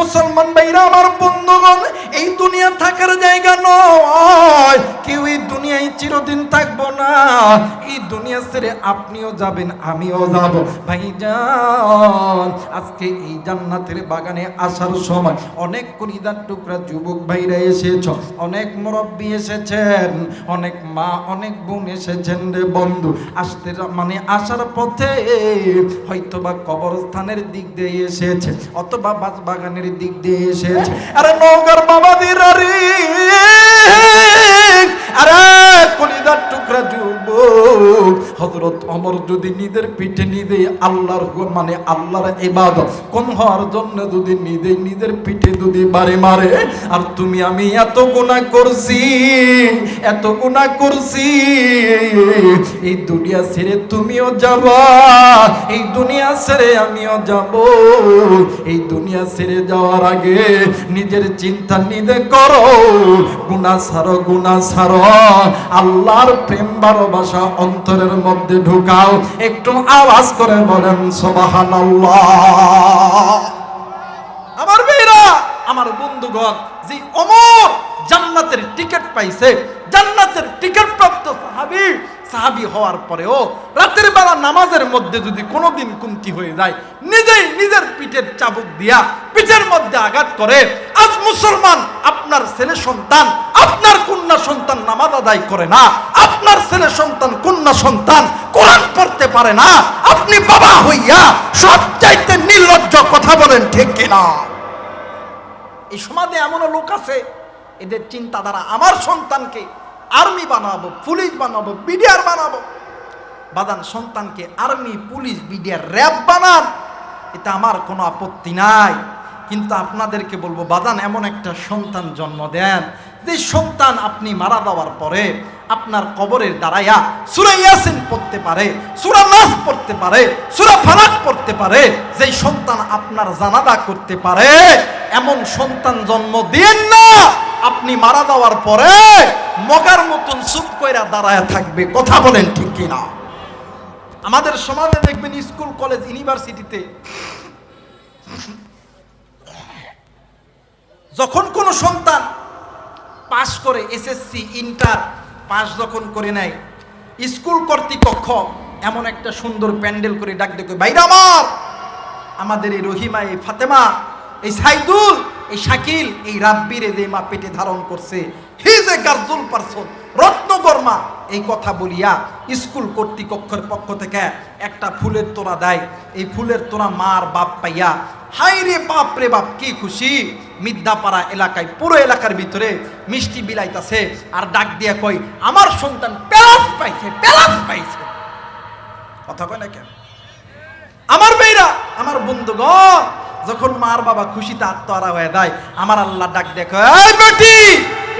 মুসলমান ভাইরা, আমার বন্ধুগণ, এই দুনিয়া থাকার জায়গা নয়। কেউ এই দুনিয়ায় চিরদিন থাকব না। এই দুনিয়া ছেড়ে আপনিও যাবেন, আমিও যাব। ভাইজান, আজকে এই জান্নাতের বাগানে আসার সময় অনেক কলিদার টুকরা যুবক ভাইরা এসেছ, অনেক মুরব্বী এসেছেন, অনেক মা, অনেক বোন এসেছেন রে বন্ধু। আসতে মানে আসার পথে হয়তোবা কবরস্থানের দিক দিয়ে এসেছে, অথবা বাগানের দিক দিয়ে এসেছে। আরে নৌকার বাবা আরে। আরে কলিদার টুকরা যুবক হযরত অমর যদি নিজের পিঠে নিজে আল্লাহর মানে আল্লাহর ইবাদত, কোন হওয়ার জন্য যদি নিজে নিজের পিঠে যদি বারে মারে, আর তুমি আমি এত গুণা করছি, এত গুনাহ করছি, এই দুনিয়া ছেড়ে তুমিও যাবা, এই দুনিয়া ছেড়ে আমিও যাব, এই দুনিয়া ছেড়ে যাওয়ার আগে নিজের চিন্তা নিজে করো গুনা সারো গুনা সারো আল্লাহর প্রেম ভালোবাসা অন্তরের মধ্যে ঢুকাও, একটু আওয়াজ করে বলেন সোবাহান আমার মেয়েরা, আমার বন্ধুগণ, যে অমর জান্নাতের টিকিট পাইছে, জান্নাতের টিকিট প্রাপ্ত সাহাবী, সাহাবি হওয়ার পরেও রাতের বেলা নামাজের মধ্যে যদি কোনোদিন কুন্তি হয়ে যায়, নিজেই নিজের পিঠের চাবুক দিয়া পিঠের মধ্যে আঘাত করে, আজ মুসলমান আপনার ছেলে সন্তান, আপনার কন্যা সন্তান নামাজ আদায় করে না, আপনার ছেলে সন্তান কন্যা সন্তান কোরআন পড়তে পারে না, আপনি বাবা হইয়া সব চাইতে নির্লজ্জ কথা বলেন, ঠিক কিনা? এই সমাজে এমনও লোক আছে, এদের চিন্তাধারা, আমার সন্তানকে আর্মি বানাবো, পুলিশ বানাবো, বিডিআর বানাবো। বাদান, সন্তানকে আর্মি, পুলিশ, বিডিআর র্যাব বানান এটা আমার কোনো আপত্তি নাই। কিন্তু আপনাদেরকে বলব, বাদান, এমন একটা সন্তান জন্ম দেন যে সন্তান আপনি মারা দেওয়ার পরে আপনার কবরের দাঁড়াইয়া সুরা ইয়াসিন পড়তে পারে, সুরা নাস পড়তে পারে, সুরা ফালাক পড়তে পারে, যেই সন্তান আপনার জানাদা করতে পারে, এমন সন্তান জন্ম দিয়েন না। আপনি মারা দেওয়ার পরে মগার মতন চুপ কইরা দাঁড়ায় থাকবে, কথা বলেন ঠিক কিনা? আমাদের সমাজে দেখবেন স্কুল, কলেজ, ইউনিভার্সিটিতে যখন কোনো সন্তান পাশ করে এসএসসি ইন্টার পাশ যখন করে নেয় স্কুল কর্তৃপক্ষ এমন একটা সুন্দর প্যান্ডেল করে ডাক দেখো ভাইরা আমার! আমাদের এই রহিমা, এই ফাতেমা, এই সাইদুল, এই শাকিল, এই রাব্বিরে যে মা পেটে ধারণ করছে হিজ এ গার্জুল পারসন রত্নকর্মা। এই কথা বলিয়া স্কুল কর্তৃপক্ষের পক্ষ থেকে একটা ফুলের তোড়া দেয়। এই ফুলের তোড়া মার বাপ পাইয়া হাই রে বাপ রে বাপ, কি খুশি? মিদ্যাপাড়া এলাকায়, পুরো এলাকার ভিতরে মিষ্টি বিলাইতাছে আর ডাক দিয়া কই আমার সন্তান পেলাস পাইছে পেলাস পাইছে। কথা কয় না কেন? আমার মেয়েরা, আমার বন্ধুগণ, যখন মার বাবা খুশিতে আত্মহারা হয়ে দেয় আমার আল্লাহ ডাক দেখো এই বেটি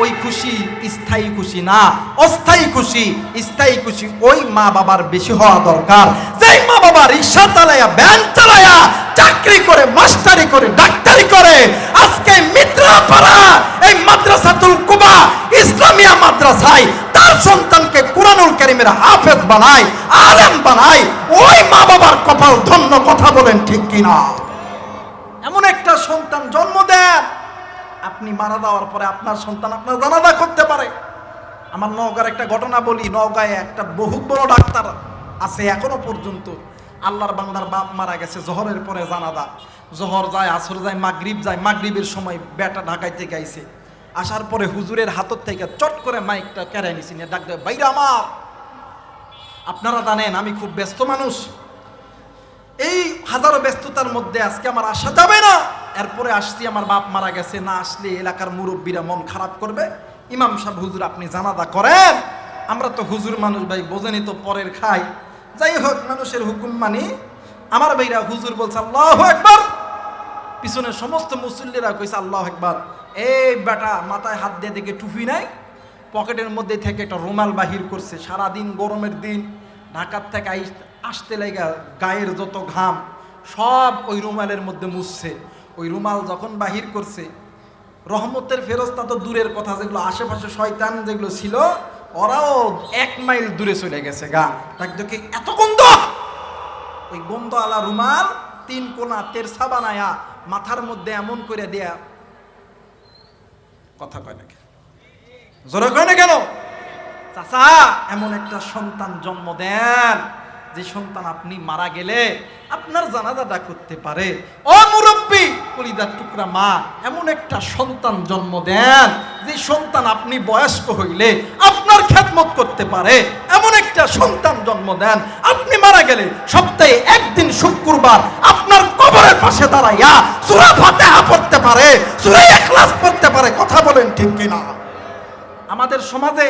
ওই খুশি, স্থায়ী খুশি না। অস্থায়ী খুশি, স্থায়ী খুশি ওই মা বাবার বেশি হওয়া দরকার। যেই মা বাবা রিক্সা চালায়া ভ্যান চালায়া, চাকরি করে, মাস্টারি করে, ডাক্তারি করে, আজকে মিত্রাপাড়া, এই মাদ্রাসাতুল কুবা, ইসলামিয়া মাদ্রাসায় তার সন্তানকে কোরআনুল কারিমের হাফেজ বানায়, আলেম বানায়, ওই মা বাবার কপাল ধন্য কথা বলেন ঠিক কিনা? এমন একটা সন্তান জন্ম দেন আপনি মারা যাওয়ার পরে আপনার সন্তান আপনার জানাজা করতে পারে। আমার নওগাঁর একটা ঘটনা বলি, নওগাঁয় একটা বহুত বড় ডাক্তার আছে এখনও পর্যন্ত। আল্লাহর বান্দার বাপ মারা গেছে, জহরের পরে জানাদা জহর যায়, আসর যায়, মাগরিব যায়, মাগরিবের সময় বেটা ঢাকাইতে গাইছে আসার পরে হুজুরের হাতত থেকে চট করে মাইকটা কেড়ে নিছি, নিয়ে ডাক বাইরে আমার, আপনারা জানেন আমি খুব ব্যস্ত মানুষ। এই হাজারো ব্যস্ততার মধ্যে আজকে আমার আসা যাবে না। এরপরে আসছি, আমার বাপ মারা গেছে, না আসলে এলাকার মুরব্বীরা মন খারাপ করবে। ইমাম সাহেব, হুজুর, আপনি জানাদা করেন। আমরা তো হুজুর মানুষ ভাই বোঝেনি তো পরের খাই। যাই হোক, মানুষের হুকুম মানি। আমার ভাইরা হুজুর বলছে, আল্লাহ একবার পিছনে সমস্ত মুসল্লিরা কইছে, আল্লাহ একবার এই বেটা মাথায় হাত দিয়ে দেখে টুপি নাই। পকেটের মধ্যে থেকে একটা রুমাল বাহির করছে। সারা দিন গরমের দিন ঢাকার থেকে আসতে লেগা গায়ের যত ঘাম, সব ওই রুমালের মধ্যে মুছছে। ওই রুমাল যখন বাহির করছে, রহমতের ফেরস্তা তো দূরের কথা, যেগুলো আশেপাশে শয়তান যেগুলো ছিল, ওরাও এক মাইল দূরে চলে গেছে, গা। দেখে এত গন্ধ! ওই গন্ধ আলা রুমাল তিন কোনা তেরসা বানায়া, মাথার মধ্যে এমন করে দেয়া। কথা কয় না কেন? জোরে কয় না কেন? চাচা, এমন একটা সন্তান জন্ম দেন। যে সন্তান আপনি মারা গেলে আপনার জানাজাটা করতে পারে। ও মুরব্বী, কলিদার টুকরা মা, এমন একটা সন্তান জন্ম দেন, যে সন্তান আপনি বয়স্ক হইলে আপনার খ্যাতমত করতে পারে। এমন একটা সন্তান জন্ম দেন, আপনি মারা গেলে সপ্তাহে একদিন শুক্রবার আপনার কবরের পাশে দাঁড়াইয়া সুরা ফাতেহা পড়তে পারে, সুরা ইখলাস পড়তে পারে, কথা বলেন ঠিক কিনা? আমাদের সমাজে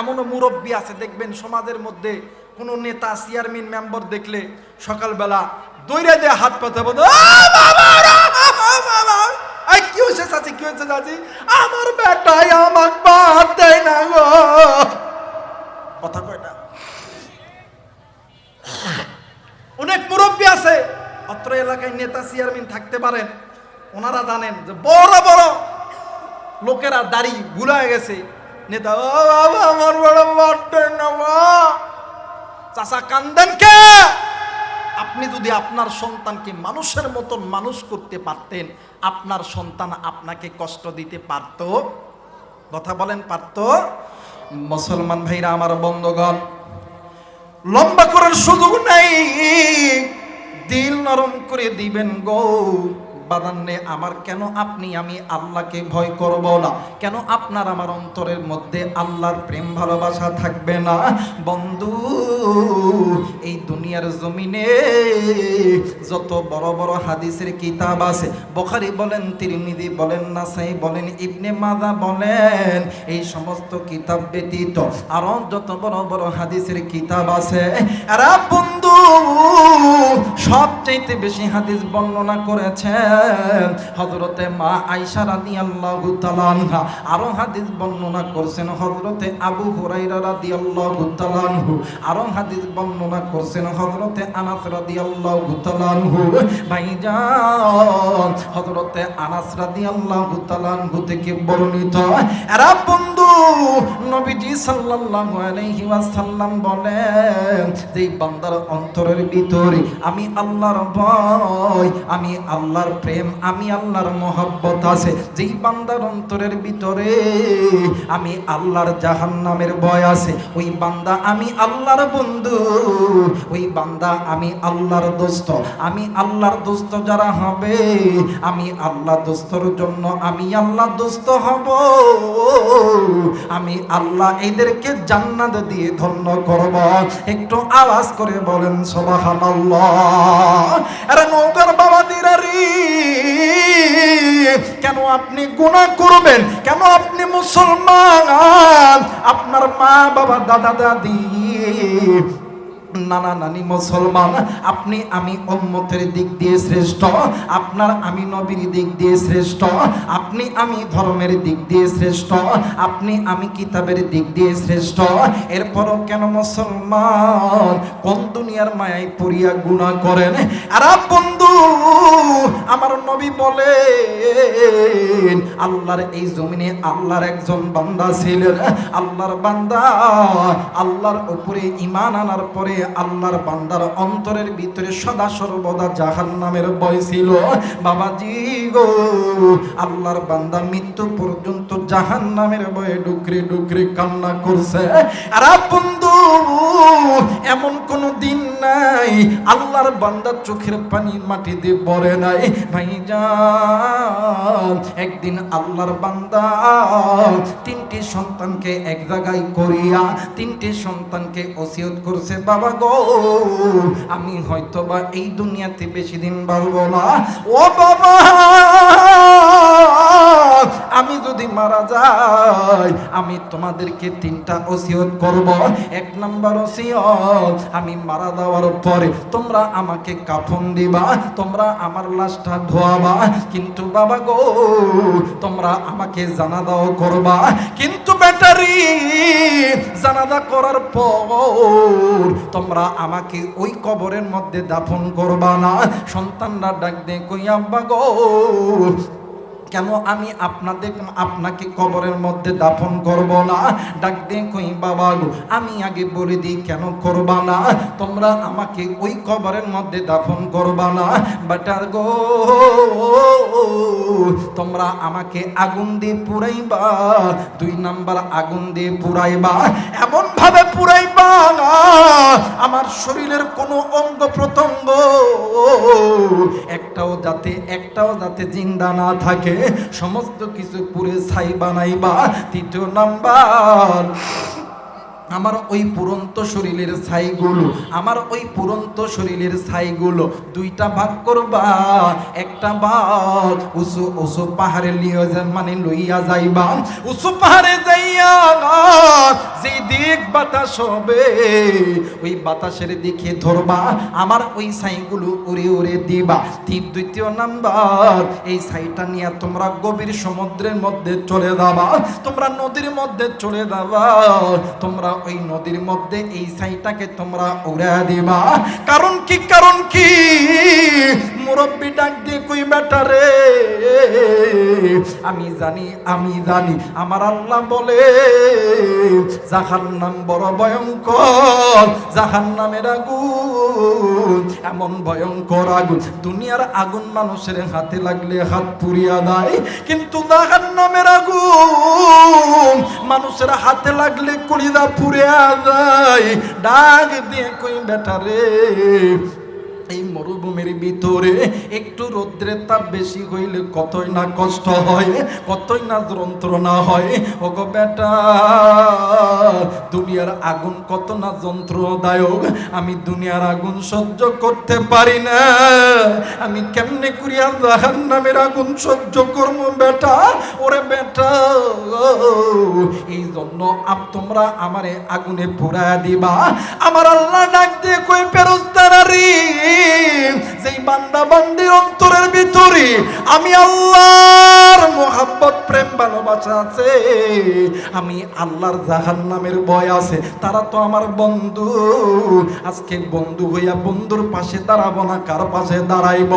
এমনও মুরব্বী আছে, দেখবেন সমাজের মধ্যে কোনো নেতা, চেয়ারম্যান, মেম্বার দেখলে সকালবেলা দৈরে দিয়ে হাত পাতে বলে কি হয়েছে চাচি, কি হয়েছে চাচি? আমার বেটাই আমার বাদ দেয় না গো। কথা কয় না। অনেক মুরব্বী আছে, অত্র এলাকায় নেতা, চেয়ারম্যান থাকতে পারেন ওনারা জানেন যে বড় বড় লোকেরা দাড়ি ভুলায় গেছে। নেতা, ও, বাবা, আমার বড় বাটে না চাচা কান্দেন কে? আপনি যদি আপনার সন্তানকে মানুষের মতন মানুষ করতে পারতেন, আপনার সন্তান আপনাকে কষ্ট দিতে পারত? কথা বলেন, পারত? মুসলমান ভাইরা, আমার বন্ধগণ, লম্বা করার সুযোগ নেই। দিল নরম করে দিবেন গো। বাদান্নে আমার কেন আপনি আমি আল্লাহকে ভয় করব না? কেন আপনার আমার অন্তরের মধ্যে আল্লাহর প্রেম ভালোবাসা থাকবে না? বন্ধু, এই দুনিয়ার জমিনে যত বড় বড় হাদিসের কিতাব আছে, বখারি বলেন তিরমিদি বলেন, নাসাই বলেন, ইবনে মাদা বলেন, এই সমস্ত কিতাব ব্যতীত আরও যত বড় বড় হাদিসের কিতাব আছে বন্ধু, সবচাইতে বেশি হাদিস বর্ণনা করেছেন হজরতে মা আয়সা রাদিয়াল্লাহু তাআলা আনহা আরও হাদিস বর্ণনা করছেন হজরতে আবু হুরাইরা রাদিয়াল্লাহু তাআলা আনহু আরও হাদিস বর্ণনা করছেন হজরতে আনাস রাদিয়াল্লাহু তাআলা আনহু। ভাইজান হজরতে আনাস রাদিয়াল্লাহু তাআলা আনহু থেকে বর্ণিত, এরা বন্ধু নবীজি সাল্লাল্লাহু আলাইহি ওয়াসাল্লাম বলেন যে বান্দার অন্তরের ভিতরে আমি আল্লাহর ভয়, আমি আল্লাহর প্রেম, আমি আল্লাহর মহব্বত আছে, যেই বান্দার অন্তরের ভিতরে আমি আল্লাহর জাহান্নামের ভয় আছে, ওই বান্দা আমি আল্লাহর বন্ধু, ওই বান্দা আমি আল্লাহর দোস্ত, আমি আল্লাহর দোস্ত যারা হবে, আমি আল্লাহ দোস্তর জন্য আমি আল্লাহ দোস্ত হব, আমি আল্লাহ এদেরকে জান্নাত দিয়ে ধন্য করব। একটু আওয়াজ করে বলেন সবাহান আরে নৌকার বাবা দিরারি কেন আপনি গুণা করবেন? কেন আপনি মুসলমান? আপনার মা বাবা দাদা দাদি নানা নানি মুসলমান, আপনি আমি উম্মতের দিক দিয়ে শ্রেষ্ঠ, আপনার আমি নবীর দিক দিয়ে শ্রেষ্ঠ, আপনি আমি ধর্মের দিক দিয়ে শ্রেষ্ঠ, আপনি আমি কিতাবের দিক দিয়ে শ্রেষ্ঠ। এরপরও কেন মুসলমান কোন দুনিয়ার মায়ায় পড়িয়া গুণা করেন? আর বন্ধু, আমার নবী বলে আল্লাহর এই জমিনে আল্লাহর একজন বান্দা ছিলেন। আল্লাহর বান্দা, আল্লাহর উপরে ইমান আনার পরে আল্লাহর বান্দার অন্তরের ভিতরে সদা সর্বদা জাহান নামের বয় ছিল। বাবাজি গো, আল্লাহর বান্দা মৃত্যু পর্যন্ত জাহান নামের বয়ে ডুকরে ডুকরে কান্না করছে। আর বন্ধু, এমন কোন দিন নাই, আল্লাহর বান্দা চোখের পানি মাটি দিয়ে পড়ে নাই। ভাই একদিন আল্লাহর বান্দা তিনটি সন্তানকে এক জায়গায় করিয়া তিনটি সন্তানকে ওসিয়ত করছে। বাবা গো আমি হয়তো বা এই দুনিয়াতে বেশি দিন বাড়বো না। ও বাবা! আমি যদি মারা যাই, আমি তোমাদেরকে তিনটা ওসিয়ত করব। এক নাম্বার ওসিয়ত আমি মারা যাওয়ার পরে তোমরা আমাকে কাফন দিবা, তোমরা আমার লাশটা ধোয়াবা। কিন্তু বাবা গো, তোমরা আমাকে জানাদাও করবা। কিন্তু ব্যাটারি জানাদা করার পর তোমরা আমাকে ওই কবরের মধ্যে দাফন করবা না। সন্তানরা ডাক দে কই আব্বা গো কেন আমি আপনাদের আপনাকে কবরের মধ্যে দাফন করব না? ডাক দিয়ে কই, বাবা গো, আমি আগে বলে দিই কেন করবা না? তোমরা আমাকে ওই কবরের মধ্যে দাফন করবা না? বাটার গো, তোমরা আমাকে আগুন দিয়ে পুরাইবা দুই নাম্বার আগুন দিয়ে পুরাইবা এমন ভাবে পুরাইবা আমার শরীরের কোনো অঙ্গ প্রত্যঙ্গ, একটাও যাতে একটাও যাতে জিন্দা না থাকে। সমস্ত কিছু পুরে ছাই বানাইবা। তৃতীয় নাম্বার, আমার ওই পুরন্ত শরীরের ছাইগুলো, আমার ওই পুরন্ত শরীরের ছাইগুলো দুইটা ভাগ করবা, একটা ভাগ উঁচু উঁচু পাহাড়ে লিয়ে মানে লইয়া যাইবা। উঁচু পাহাড়ে যাইয়া দিক বাতাস হবে। ওই বাতাসের দিকে ধরবা, আমার ওই ছাইগুলো উড়ে উড়ে দিবা। তিন দ্বিতীয় নাম্বার, এই ছাইটা নিয়ে তোমরা গভীর সমুদ্রের মধ্যে চলে যাবা। তোমরা নদীর মধ্যে চলে যাবা। তোমরা ওই নদীর মধ্যে এই ছাইটাকে তোমরা উড়ে দিবা। কারণ কি কারণ কি? মুরব্বী ডাক দিয়ে কই, বেটা রে, আমি জানি আমি জানি। আমার আল্লাহ বলে জাহান্নাম বড় ভয়ঙ্কর, জাহান্নামের আগুন, এমন ভয়ঙ্কর আগুন। দুনিয়ার আগুন মানুষের হাতে লাগলে হাত পুড়িয়া দেয় কিন্তু জাহান্নামের আগুন মানুষের হাতে লাগলে কুড়িদা পুড়িয়া যায়। ডাক দিয়ে কই, বেটা রে এই মরুভূমির ভিতরে একটু রৌদ্রের তাপ বেশি হইলে কতই না কষ্ট হয়, কতই না যন্ত্রণা হয়। ওগো বেটা, দুনিয়ার আগুন কত না যন্ত্রদায়ক, আমি দুনিয়ার আগুন সহ্য করতে পারি না। আমি কেমনে করিয়া জাহান নামের আগুন সহ্য করব বেটা? ওরে বেটা এই জন্য আপ তোমরা আমারে আগুনে পুরা দিবা। আমার আল্লাহ ডাক দিয়ে কই পেরস্তারি যেই বান্দা বান্দির অন্তরের ভিতরে আমি আল্লাহর প্রেম, ভালোবাসা আছে, আমি আল্লাহর জাহান নামের ভয় আছে, তারা তো আমার বন্ধু। আজকে বন্ধু হইয়া বন্ধুর পাশে দাঁড়াবো না, কার পাশে দাঁড়াইব?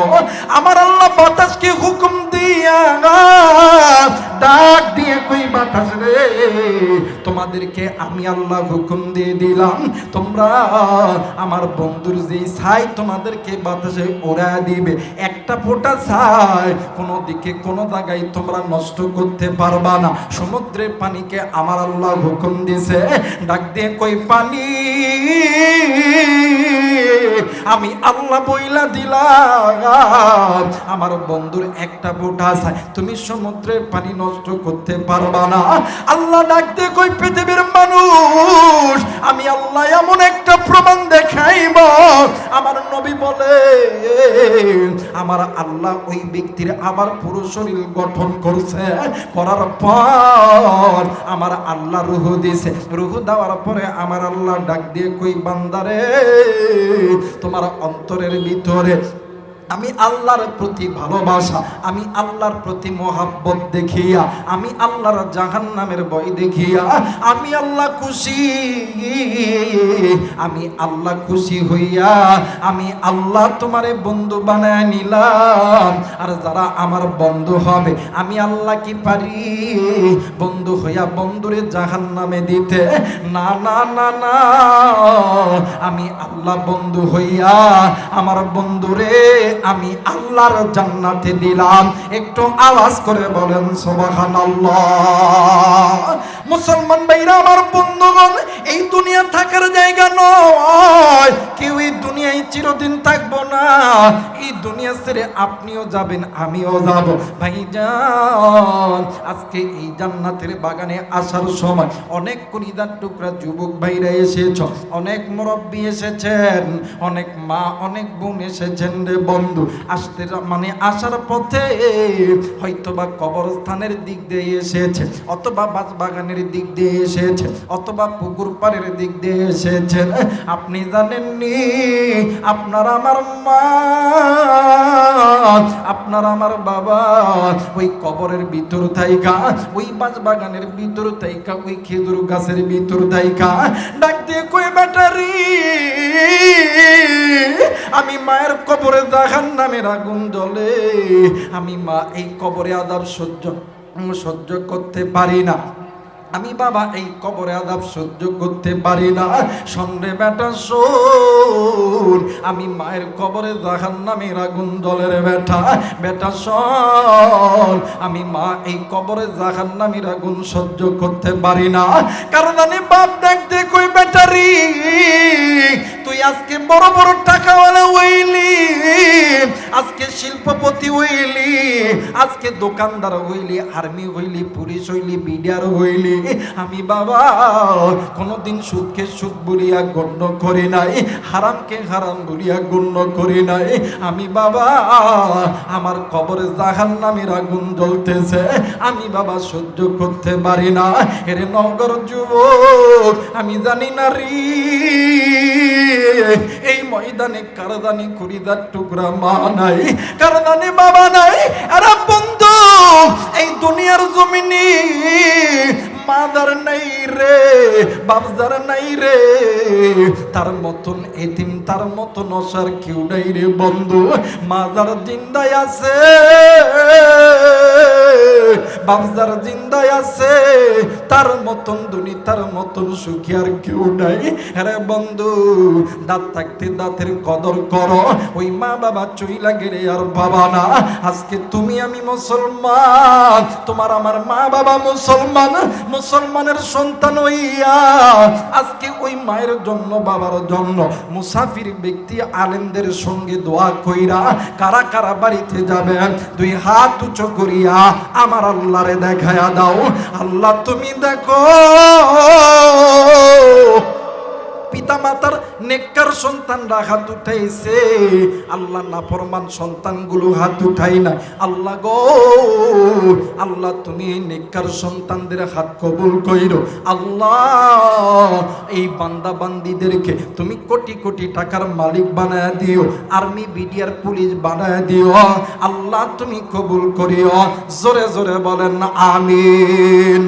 আমার আল্লাহ বাতাসকে হুকুম দিয়া ডাক দিয়ে কই বাতাস রে? তোমাদেরকে আমি আল্লাহ হুকুম দিয়ে দিলাম। তোমরা আমার বন্ধুর যেই ছাই তোমাদেরকে বাতাসে ওরা দিবে। একটা ফোঁটা ছাই, কোনো দিকে, কোনো জায়গায় তোমরা নষ্ট করতে পারবা না। সমুদ্রের পানিকে আমার আল্লাহ হুকুম দিছে ডাক দিয়ে কই, পানি, আমি আল্লাহ বইলা দিলাম। আমার বন্ধুর একটা ফোঁটা ছাই, তুমি সমুদ্রের পানি নষ্ট করতে পারবা না। আল্লাহ ডাকতে কই, পৃথিবীর মানুষ, আমি আল্লাহ এমন একটা প্রমাণ দেখাইব। আমার নবী বলে, আমার আল্লাহ ওই ব্যক্তির আবার পুরো শরীর গঠন করছে। করার পর আমার আল্লাহ রুহ দিছে। রুহ দেওয়ার পরে আমার আল্লাহ ডাক দিয়ে, কই বান্দারে তোমার অন্তরের ভিতরে আমি আল্লাহর প্রতি ভালোবাসা, আমি আল্লাহর প্রতি মোহাব্বত দেখিয়া, আমি আল্লাহর জাহান নামের ভয় দেখিয়া, আমি আল্লাহ খুশি, আমি আল্লাহ খুশি হইয়া, আমি আল্লাহ তোমারে বন্ধু বানায় নিলাম। আর যারা আমার বন্ধু হবে, আমি আল্লাহ কি পারি? বন্ধু হইয়া বন্ধুরে জাহান নামে দিতে। না না না না, আমি আল্লাহ বন্ধু হইয়া, আমার বন্ধুরে আমি আল্লাহর জান্নাতে দিলাম একটু আওয়াজ করে বলেন সোবাহান মুসলমান ভাইরা, আমার বন্ধুগণ, এই দুনিয়া থাকার জায়গা নয়। কেউ এই দুনিয়ায় চিরদিন থাকব না। এই দুনিয়া ছেড়ে আপনিও যাবেন, আমিও যাব। ভাইজান, আজকে এই জান্নাতের বাগানে আসার সময় অনেক কলিদার টুকরা যুবক ভাইরা এসেছ। অনেক মুরব্বী এসেছেন, অনেক মা, অনেক বোন এসেছেন রে বন্ধু আসতে মানে আসার পথে হয়তোবা কবরস্থানের দিক দিয়ে এসেছে, অথবা বাস বাগানের দিক দিয়ে এসেছেন অথবা পুকুর পাড়ের দিক দিয়ে এসেছেন আপনি জানেননি, আপনার আমার মা, আপনার আমার বাবা, ওই কবরের ভিতর থাইকা, ওই বাজ বাগানের ভিতর থাইকা, ওই খেজুর গাছের ভিতর থাইকা। ডাক দিয়ে কই ব্যাটারি আমি মায়ের কবরে দেখার নামের আগুন জ্বলে। আমি মা এই কবরে আদাব সহ্য সহ্য করতে পারি না। আমি বাবা এই কবরে আদাব সহ্য করতে পারি না। সন্ধ্যে বেটা, শোন। আমি মায়ের কবরে দেখার নামের আগুন জলের বেটা। বেটা, শোন। আমি মা এই কবরে দেখার নামের আগুন সহ্য করতে পারি না। কারণ আমি বাপ দেখতে কই বেটারি? তুই আজকে বড় বড় টাকাওয়ালা হইলি, আজকে শিল্পপতি হইলি, আজকে দোকানদার হইলি, আর্মি হইলি, পুলিশ হইলি, বিডিআর হইলি। আমি বাবা, কোনোদিন সুদকে সুদ বলিয়া গণ্য করি নাই, হারামকে হারাম বলিয়া গণ্য করি নাই। আমি বাবা, আমার কবরে জাহান নামের আগুন জ্বলতেছে, আমি বাবা সহ্য করতে পারি না। এর নগর যুবক, আমি জানি না রে। এই ময়দানে কারদানি কুড়িদার টুকরা মা নাই, কারদানি বাবা নাই। আরে বন্ধু, এই দুনিয়ার জমিনে মাদার নাই রে বাপদার নাই রে। তার মতন এতিম, তার মতন অসার কেউ নাই রে বন্ধু, মাদার জিন্দায় আছে। বাপদার জিন্দায় আছে। তার মতন দুনি, তার মতন সুখী আর কেউ নাই। আরে বন্ধু, দাঁত থাকতে দাঁতের কদর করো। ওই মা বাবা চইলা গেলে আর বাবা না। আজকে তুমি আমি মুসলমান, তোমার আমার মা বাবা মুসলমান, মুসলমানের সন্তান হইয়া আজকে ওই মায়ের জন্য, বাবার জন্য মুসাফির ব্যক্তি আলেমদের সঙ্গে দোয়া কইরা কারা কারা বাড়িতে যাবেন দুই হাত উঁচু করিয়া আমার আল্লাহরে দেখায়া দাও। আল্লাহ তুমি দেখো। পিতা মাতার নেককার সন্তানরা হাত উঠাইছে। আল্লাহ নাফরমান সন্তানগুলো হাত উঠাই না আল্লাহ গো, আল্লাহ তুমি নেককার সন্তানদের হাত কবুল কইরো। আল্লাহ, এই বান্দা বান্দিদেরকে তুমি কোটি কোটি টাকার মালিক বানায় দিও, আর্মি, বিডিআর, পুলিশ বানায় দিও। আল্লাহ তুমি কবুল করিও। জোরে জোরে বলেন আমিন।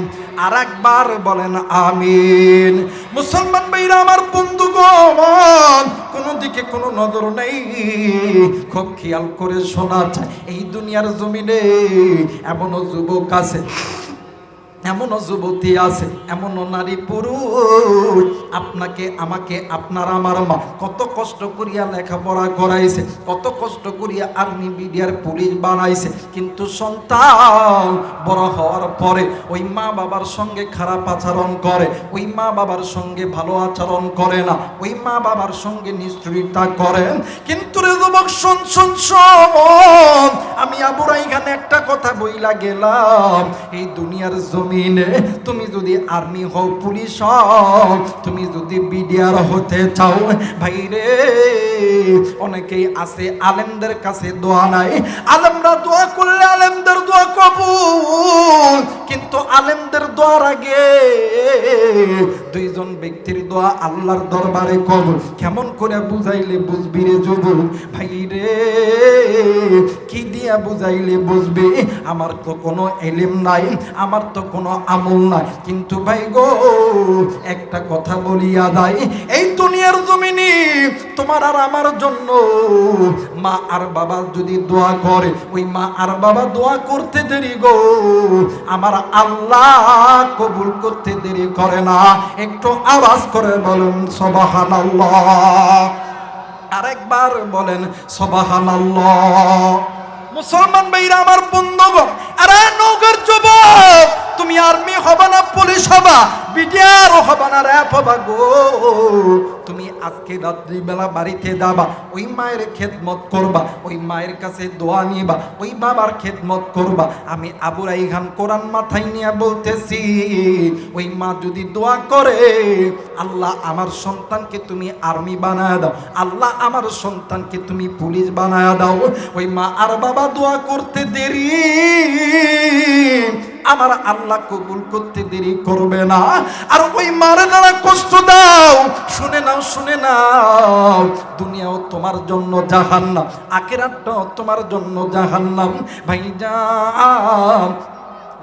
আর একবার বলেন আমিন। মুসলমান ভাইরা আমার বন্ধুগণ কোন দিকে কোনো নজর নেই। খুব খেয়াল করে শোনা যায়, এই দুনিয়ার জমিনে এমনও যুবক আছে। এমনও যুবতী আছে এমনও নারী পুরুষ। আপনাকে, আমাকে, আপনার, আমার মা কত কষ্ট করিয়া লেখাপড়া করাইছে, কত কষ্ট করিয়া আর্মি মিডিয়ার পুলিশ বানাইছে। কিন্তু সন্তান বড় হওয়ার পরে ওই মা বাবার সঙ্গে খারাপ আচরণ করে, ওই মা বাবার সঙ্গে ভালো আচরণ করে না, ওই মা বাবার সঙ্গে নিষ্ঠুরিতা করেন কিন্তু রে যুবক, শোন শোন শোন, আমি আবুরা এখানে একটা কথা বইলা গেলাম, এই দুনিয়ার জমিনে, তুমি যদি আর্মি হও পুলিশ হও, তুমি যদি বিডিআর হতে চাও, ভাই রে, অনেকেই আছে, আলেমদের কাছে দোয়া নাই। আলেমরা দোয়া করলে আলেম কবুল। কিন্তু আলেমদের দোয়ার আগে দুইজন ব্যক্তির দোয়া আল্লাহর দরবারে কবুল। কেমন করে বুঝাইলে বুঝবি রে যুবক ভাই রে? কি দিয়া বুঝাইলে বুঝবি? আমার তো কোনো এলিম নাই, আমার তো কোনো আমল নাই। কিন্তু ভাই গো, একটা কথা বলিয়া যায় এই দুনিয়ার জমিনে তোমার আর আমার জন্য মা আর বাবা যদি দোয়া করে, ওই মা আর বাবা দোয়া করতে দেরি গো। আমার আল্লাহ কবুল করতে দেরি করে না। একটু আওয়াজ করে বলুন, সবাহানাল্লাহ। আরেকবার বলেন, সবাহানাল্লাহ। মুসলমান ভাইরা, আমার বন্ধুগণ, আরে নৌকার যুবক, তুমি আর্মি হবা না পুলিশ হবা? বিডিআর হবা না র্যাপ হবা গো। তুমি আজকে রাত্রি বেলা বাড়িতে যাবা, ওই মায়ের খেদমত করবা, ওই মায়ের কাছে দোয়া নিবা, ওই বাবার খেদমত করবা। আমি আবু রাইহান কোরআন মাথায় নিয়ে বলতেছি, ওই মা যদি দোয়া করে, আল্লাহ আমার সন্তানকে তুমি আর্মি বানায় দাও, আল্লাহ আমার সন্তানকে তুমি পুলিশ বানায় দাও। ওই মা, আর বাবা, দোয়া করতে দেরি, আমার আল্লাহ কবুল করতে দেরি করবে না। আর ওই মারে দ্বারা কষ্ট দাও। শুনে নাও, শুনে নাও। দুনিয়াও তোমার জন্য জাহান্নাম আখেরাতটাও তোমার জন্য জাহান্নাম। ভাইজান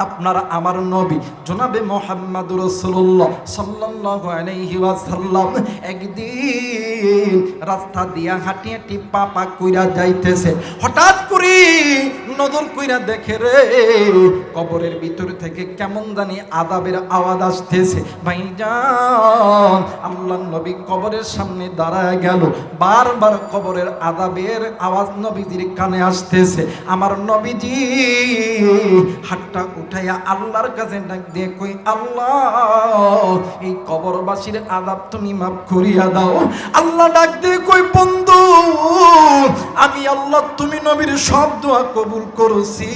আপনারা আমার নবী, জনাবে মোহাম্মদ রসুল্লাহ সাল্লাল্লাহু আলাইহি একদিন রাস্তা দিয়া হাঁটি হাঁটি পাপা কইরা যাইতেছে। হঠাৎ করে নজর কইরা দেখে রে, কবরের ভিতর থেকে কেমন জানি আদাবের আওয়াজ আসতেছে। ভাইজান আল্লাহ নবী কবরের সামনে দাঁড়ায় গেল। বারবার কবরের আদাবের আওয়াজ নবীজির কানে আসতেছে। আমার নবীজি হাতটা উঠাইয়া আল্লাহর কাছে ডাক দিয়ে কই, আল্লাহ, এই কবরবাসীর আদাব তুমি মাফ করিয়া দাও। আল্লাহ ডাক দিয়ে কই, বন্ধু, আমি আল্লাহ তুমি নবীর সব দোয়া কবুল করছি,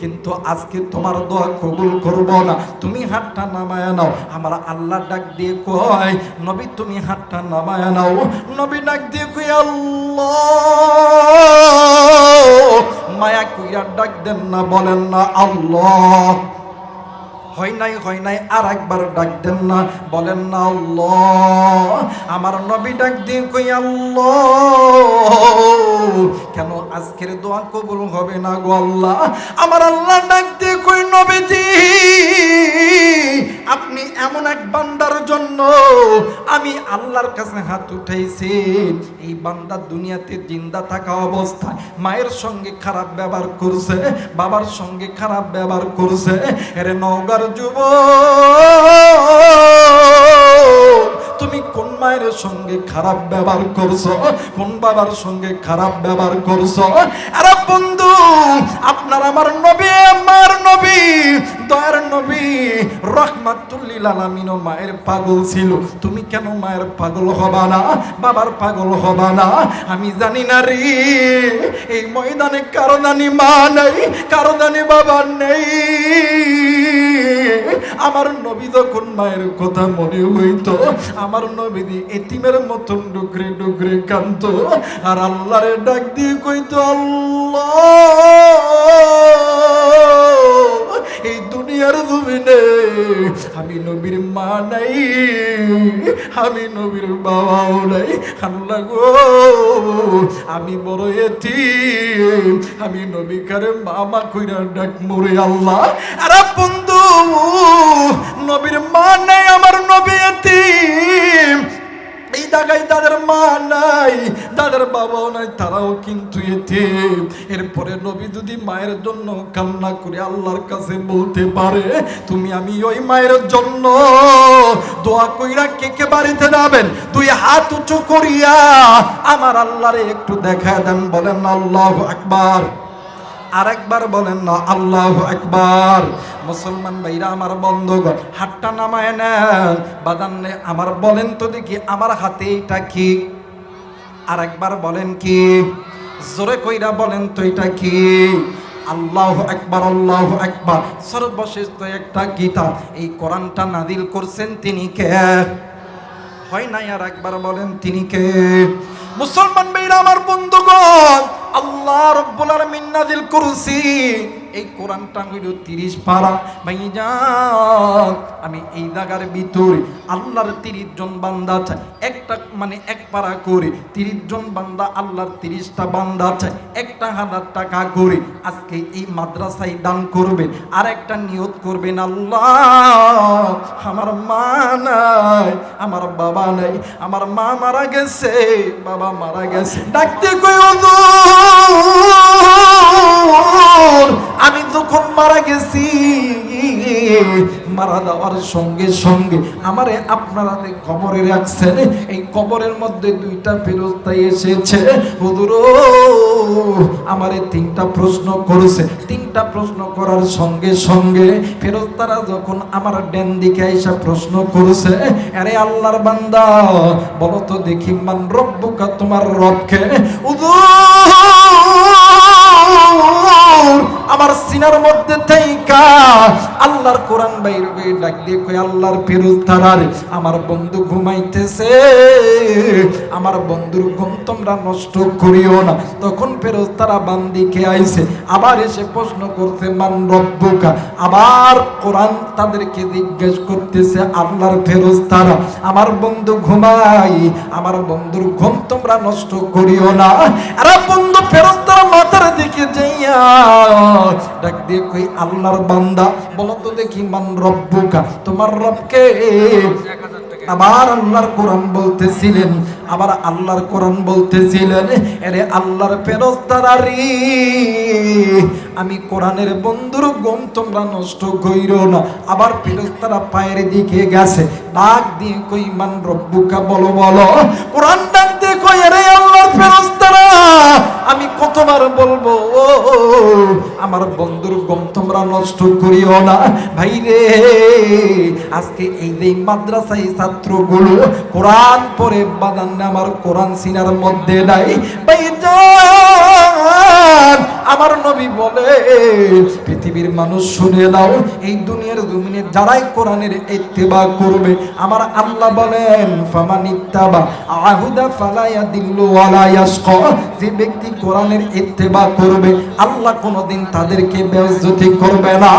কিন্তু আজকে তোমার দোয়া কবুল করব না। তুমি হাতটা নামায় নাও। আমার আল্লাহ ডাক দিয়ে কয়, নবী, তুমি হাতটা নামায় নাও। নবী ডাক দিয়ে কই আল্লাহ মায়া কুইরা ডাক দেন না বলেন না আল্লাহ। হয় নাই হয় নাই আর একবার ডাক দেন না, বলেন না, আল্লাহ, আমার নবী ডাক দিয়ে কই আল্লাহ, কেন আজকের দোয়া কবুল হবে না গো আল্লাহ? আমার আল্লাহ ডাক দিয়ে কই নবীজি, আপনি এমন এক বান্দার জন্য আমি আল্লাহর কাছে হাত উঠাইছি, এই বান্দা দুনিয়াতে জিন্দা থাকা অবস্থায় মায়ের সঙ্গে খারাপ ব্যবহার করছে, বাবার সঙ্গে খারাপ ব্যবহার করছে, এরে নওগার যুব তুমি কোন মায়ের সঙ্গে খারাপ ব্যবহার করছ? কোন বাবার সঙ্গে খারাপ ব্যবহার করছ? আরে বন্ধু, আপনার আমার নবী আমার নবী দয়ার নবী রহমাতুল্লিল আলামিন মায়ের পাগল ছিল। তুমি কেন মায়ের পাগল হবা না? বাবার পাগল হবা না? আমি জানি না রে, এই ময়দানে কারও জানি মা নেই, কারও জানি বাবা নেই। আমার নবী যখন মায়ের কথা মনে হইতো, আমার নবী দি এতিমের মতন ডুকরে ডুকরে কান্ত আর আল্লাহরে ডাক দিয়ে কইতো, আল্লাহ! দুনিয়ার জমিনে। আমি নবীর মা নাই, আমি নবীর বাবাও নাই। আল্লাহ গো, আমি বড় এতিম, আমি নবী কারে মামা কইরা ডাক মরে আল্লাহ। আরে বন্ধু, নবীর মা নাই, আমার নবী এতিম। এই জায়গায় তাদের মা নাই, তাদের বাবাও নাই, তারাও কিন্তু এতিম। এরপরে নবী যদি মায়ের জন্য কান্না করে আল্লাহর কাছে বলতে পারে, তুমি আমি ওই মায়ের জন্য দোয়া কইরা কে কে বাড়িতে যাবেন? তুই হাত উঁচু করিয়া আমার আল্লাহরে একটু দেখা দেন বলেন আল্লাহ আকবার। আরেকবার বলেন না, আল্লাহ একবার মুসলমান ভাইরা আমার বন্ধগণ, হাতটা নামায় নেন। বাদান্নে আমার বলেন তো দেখি, আমার হাতে এটা কি? আরেকবার বলেন কি? জোরে কইরা বলেন তো এটা কি? আল্লাহ একবার আল্লাহ একবার সর্বশেষ তো একটা গীতা। এই কোরআনটা নাদিল করছেন তিনি কে? হয় নাই আর একবার বলেন তিনি কে? মুসলমান ভাইরা, আমার বন্ধুগণ, আল্লাহ রব্বুল আলামিন নাজিল করছি এই কোরআনটা হইল তিরিশ পারা। ভাইজান আমি এই জায়গার ভিতরে আল্লাহর তিরিশ জন বান্দা আছে। একটা মানে এক পারা করে তিরিশ জন বান্দা আল্লাহর তিরিশটা বান্দা আছে। একটা হাজার টাকা করে আজকে এই মাদ্রাসায় দান করবেন। আর একটা নিয়ত করবেন, আল্লাহ, আমার মা নাই, আমার বাবা নাই, আমার মা মারা গেছে, বাবা মারা গেছে। ডাকতে কই আমি যখন মারা গেছি, মারা যাওয়ার সঙ্গে সঙ্গে আমারে আপনারা কবরে রাখছেন, এই কবরের মধ্যে দুইটা ফেরস্তা এসেছে। হুজুর, আমারে তিনটা প্রশ্ন করেছে। তিনটা প্রশ্ন করার সঙ্গে সঙ্গে ফেরস্তারা যখন আমার ডেন দিকে এসে প্রশ্ন করেছে, আরে আল্লাহর বান্দা, বলো তো দেখি, মান রব্বুকা তোমার রবকে? হুজুর আমার সিনার মধ্যে থেইকা আল্লাহর কোরআন বাইর হয়ে ডাক দিয়ে কই আল্লাহর ফেরস্তারার আমার বন্ধু ঘুমাইতেছে। আমার বন্ধুর ঘুম তোমরা নষ্ট করিও না। তখন ফেরস্তারা বান্দিকে আইছে। আবার এসে প্রশ্ন করছে, মান রব্বুকা? আবার কোরআন তাদেরকে জিজ্ঞেস করতেছে, আল্লাহর ফেরস্তারা আমার বন্ধু ঘুমাই, আমার বন্ধুর ঘুম তোমরা নষ্ট করিও না। আরে বন্ধু মাথার দিকে যাইয়া ডাক দিয়ে কই, আল্লাহর বান্দা, বলো তো দেখি মান রব্বুকা, তোমার রবকে? আবার আল্লাহর কোরআন বলতেছিলেন, আবার আল্লাহর কোরআন বলতেছিলেন, এরে আল্লাহর ফেরস্তারি আমি কোরআনের বন্ধুর গম তোমরা নষ্ট কইরো না। আবার ফেরস্তারা পায়ের দিকে গেছে, ডাক দিয়ে কই, মান রব্বুকা, বলো বলো। কোরআন ডাক দিয়ে কই আরে আল্লাহর ফেরস্তারা আমি কতবার বলব আমার বন্ধুর গম তোমরা নষ্ট করিও না। ভাই রে আজকে এই যে মাদ্রাসায় ছাত্রগুলো কোরআন পরে বাদান আমার কোরআন সিনার মধ্যে নাই। ভাই আমার নবী বলে, পৃথিবীর মানুষ শুনে নাও এই দুনিয়ার জমিনে যারাই কোরআনের ইত্তেবা করবে, আমার আল্লাহ বলেন ফামান ইত্তাবা আহুদা ফালায়া দিল্লু ওয়ালা ইয়াসকা যে ব্যক্তি কোরআনের ইত্তেবা করবে, আল্লাহ কোনোদিন তাদেরকে বেজ্জতি করবে না।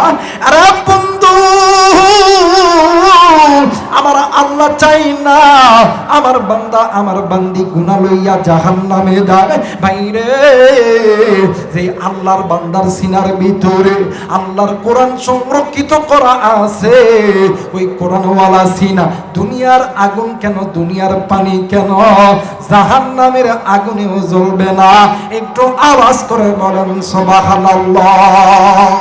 আর বন্ধু! আমার আল্লাহ চাই না। আমার বান্দা, আমার বান্দি গুনাহ লইয়া জাহান্নামে যায় ভাইরে, যে আল্লাহর বান্দার সিনার ভিতরে আল্লাহর কোরআন সংরক্ষিত করা আছে, ওই কোরআনওয়ালা সিনা দুনিয়ার আগুন কেন, দুনিয়ার পানি কেন? জাহান্নামের আগুনেও জ্বলবে না। একটু আওয়াজ করে বলেন, সুবহানাল্লাহ।